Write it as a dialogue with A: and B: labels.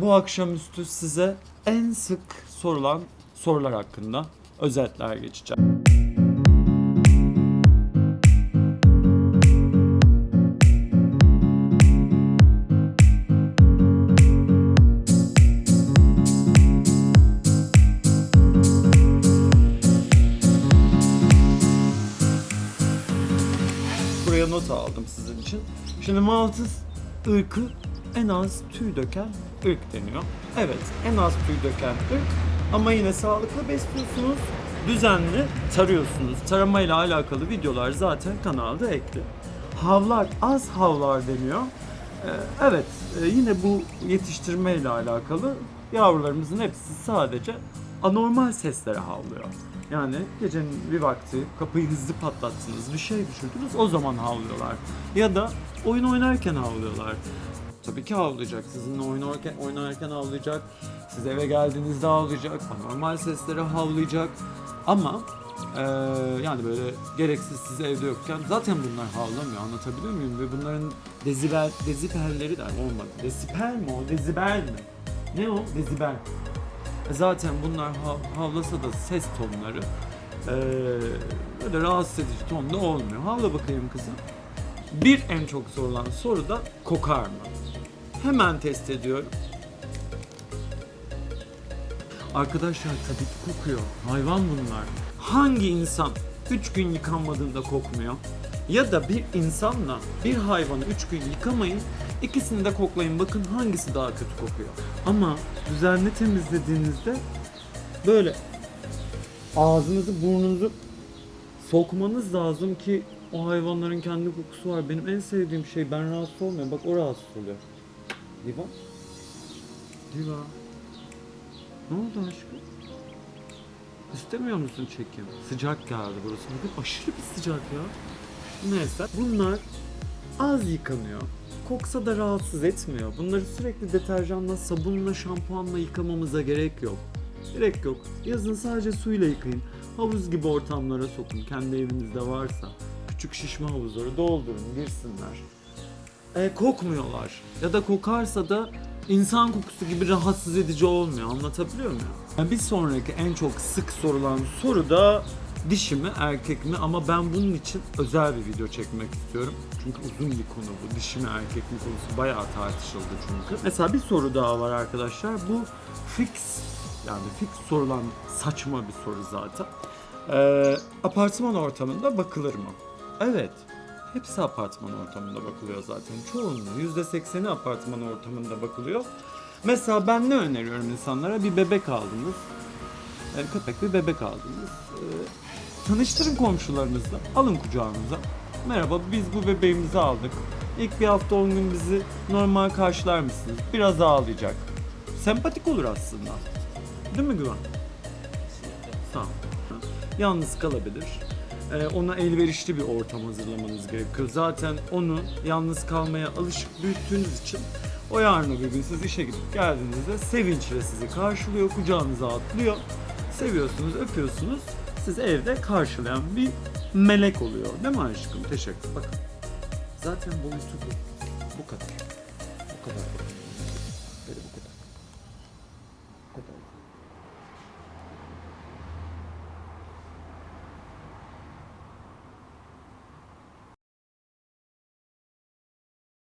A: Bu akşamüstü size en sık sorulan sorular hakkında özetler geçeceğim. Buraya not aldım sizin için. Şimdi Maltız ırkı en az tüy döken ırk deniyor. Evet, en az tüy döken ırk ama yine sağlıklı besliyorsunuz, düzenli tarıyorsunuz. Taramayla alakalı videolar zaten kanalda ekli. Havlar, az havlar deniyor. Ee, Evet, e, yine bu yetiştirmeyle alakalı yavrularımızın hepsi sadece anormal seslere havlıyor. Yani gecenin bir vakti kapıyı hızlı patlattınız, bir şey düşürdünüz o zaman havlıyorlar. Ya da oyun oynarken havlıyorlar. Tabii ki havlayacak. Sizinle oynarken, oynarken havlayacak. Siz eve geldiğinizde havlayacak. Anormal seslere havlayacak. Ama eee, yani böyle gereksiz siz evde yokken zaten bunlar havlamıyor anlatabiliyor muyum? Ve bunların dezibel, dezibelleri de olmadı. Desibel mi o? Dezibel mi? Ne o? Dezibel. E Zaten bunlar hav- havlasa da ses tonları eee böyle rahatsız edici tonda olmuyor. Havla bakayım kızım. Bir en çok sorulan soru da kokar mı? Hemen test ediyorum. Arkadaşlar tabii ki kokuyor. Hayvan bunlar. Hangi insan 3 gün yıkanmadığında kokmuyor? Ya da bir insanla bir hayvanı 3 gün yıkamayın. ikisini de koklayın. Bakın hangisi daha kötü kokuyor. Ama düzenli temizlediğinizde böyle ağzınızı burnunuzu sokmanız lazım ki o hayvanların kendi kokusu var. Benim en sevdiğim şey ben rahatsız olmuyorum. Bak o rahatsız oluyor. Diva. Diva. Ne oldu aşkım? İstemiyor musun çekim? Sıcak geldi burası. Bugün aşırı bir sıcak ya. Neyse. Bunlar az yıkanıyor. Koksa da rahatsız etmiyor. Bunları sürekli deterjanla, sabunla, şampuanla yıkamamıza gerek yok. Gerek yok. Yazın sadece suyla yıkayın. Havuz gibi ortamlara sokun. Kendi evinizde varsa. Küçük şişme havuzları doldurun, girsinler. E, kokmuyorlar. Ya da kokarsa da insan kokusu gibi rahatsız edici olmuyor. Anlatabiliyor muyum? Yani bir sonraki en çok sık sorulan soru da dişi mi erkek mi ama ben bunun için özel bir video çekmek istiyorum. Çünkü uzun bir konu bu. Dişi mi erkek mi konusu bayağı tartışıldı çünkü. Mesela bir soru daha var arkadaşlar. Bu fix yani fix sorulan saçma bir soru zaten. Ee, apartman ortamında bakılır mı? Evet. Hepsi apartman ortamında bakılıyor zaten. Çoğunluğu %80'i apartman ortamında bakılıyor. Mesela ben ne öneriyorum insanlara? Bir bebek aldınız. Yani köpek bir bebek aldınız. Ee, tanıştırın komşularınızla. Alın kucağınıza. Merhaba biz bu bebeğimizi aldık. İlk bir hafta 10 gün bizi normal karşılar mısınız? Biraz ağlayacak. Sempatik olur aslında. Değil mi Güven? Ol. Yalnız kalabilir. Ee, ona elverişli bir ortam hazırlamanız gerekiyor. Zaten onu yalnız kalmaya alışık büyüttüğünüz için o yarın öbür gün siz işe gidip geldiğinizde sevinçle sizi karşılıyor, kucağınıza atlıyor. Seviyorsunuz, öpüyorsunuz. Siz evde karşılayan bir melek oluyor. Değil mi aşkım? Teşekkür. Bakın. Zaten boyutu bu.